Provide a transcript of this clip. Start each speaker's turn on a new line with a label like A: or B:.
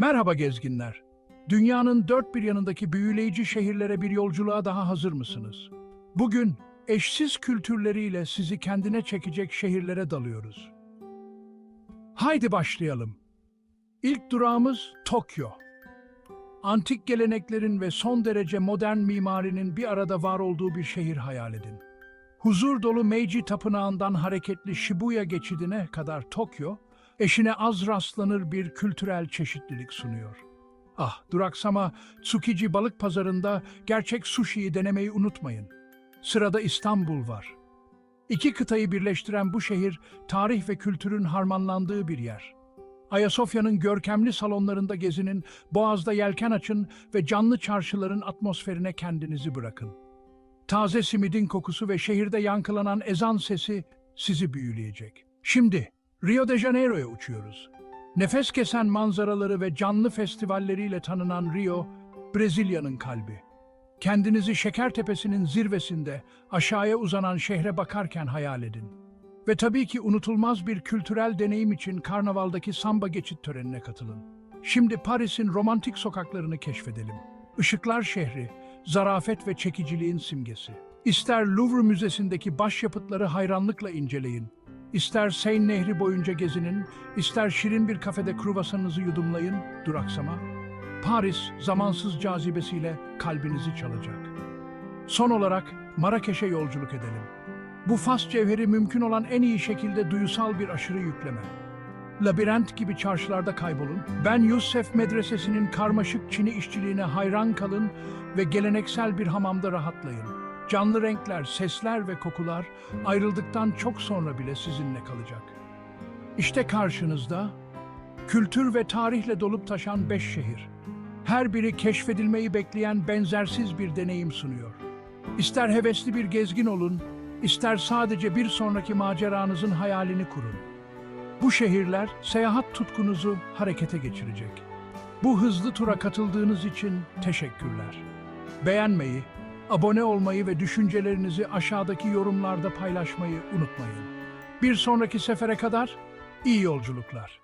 A: Merhaba gezginler. Dünyanın dört bir yanındaki büyüleyici şehirlere bir yolculuğa daha hazır mısınız? Bugün eşsiz kültürleriyle sizi kendine çekecek şehirlere dalıyoruz. Haydi başlayalım. İlk durağımız Tokyo. Antik geleneklerin ve son derece modern mimarinin bir arada var olduğu bir şehir hayal edin. Huzur dolu Meiji Tapınağı'ndan hareketli Shibuya geçidine kadar Tokyo, eşine az rastlanır bir kültürel çeşitlilik sunuyor. Ah, duraksama Tsukiji balık pazarında gerçek sushi'yi denemeyi unutmayın. Sırada İstanbul var. İki kıtayı birleştiren bu şehir, tarih ve kültürün harmanlandığı bir yer. Ayasofya'nın görkemli salonlarında gezinin, Boğaz'da yelken açın ve canlı çarşıların atmosferine kendinizi bırakın. Taze simidin kokusu ve şehirde yankılanan ezan sesi sizi büyüleyecek. Şimdi Rio de Janeiro'ya uçuyoruz. Nefes kesen manzaraları ve canlı festivalleriyle tanınan Rio, Brezilya'nın kalbi. Kendinizi Şekertepe'sinin zirvesinde aşağıya uzanan şehre bakarken hayal edin. Ve tabii ki unutulmaz bir kültürel deneyim için karnavaldaki samba geçit törenine katılın. Şimdi Paris'in romantik sokaklarını keşfedelim. Işıklar şehri, zarafet ve çekiciliğin simgesi. İster Louvre Müzesi'ndeki başyapıtları hayranlıkla inceleyin, ister Seine Nehri boyunca gezinin, ister şirin bir kafede kruvasanınızı yudumlayın, duraksama. Paris, zamansız cazibesiyle kalbinizi çalacak. Son olarak Marrakeş'e yolculuk edelim. Bu fas cevheri mümkün olan en iyi şekilde duyusal bir aşırı yükleme. Labirent gibi çarşılarda kaybolun. Ben Yusuf Medresesi'nin karmaşık Çini işçiliğine hayran kalın ve geleneksel bir hamamda rahatlayın. Canlı renkler, sesler ve kokular ayrıldıktan çok sonra bile sizinle kalacak. İşte karşınızda kültür ve tarihle dolup taşan beş şehir. Her biri keşfedilmeyi bekleyen benzersiz bir deneyim sunuyor. İster hevesli bir gezgin olun, ister sadece bir sonraki maceranızın hayalini kurun. Bu şehirler seyahat tutkunuzu harekete geçirecek. Bu hızlı tura katıldığınız için teşekkürler. Beğenmeyi, abone olmayı ve düşüncelerinizi aşağıdaki yorumlarda paylaşmayı unutmayın. Bir sonraki sefere kadar iyi yolculuklar.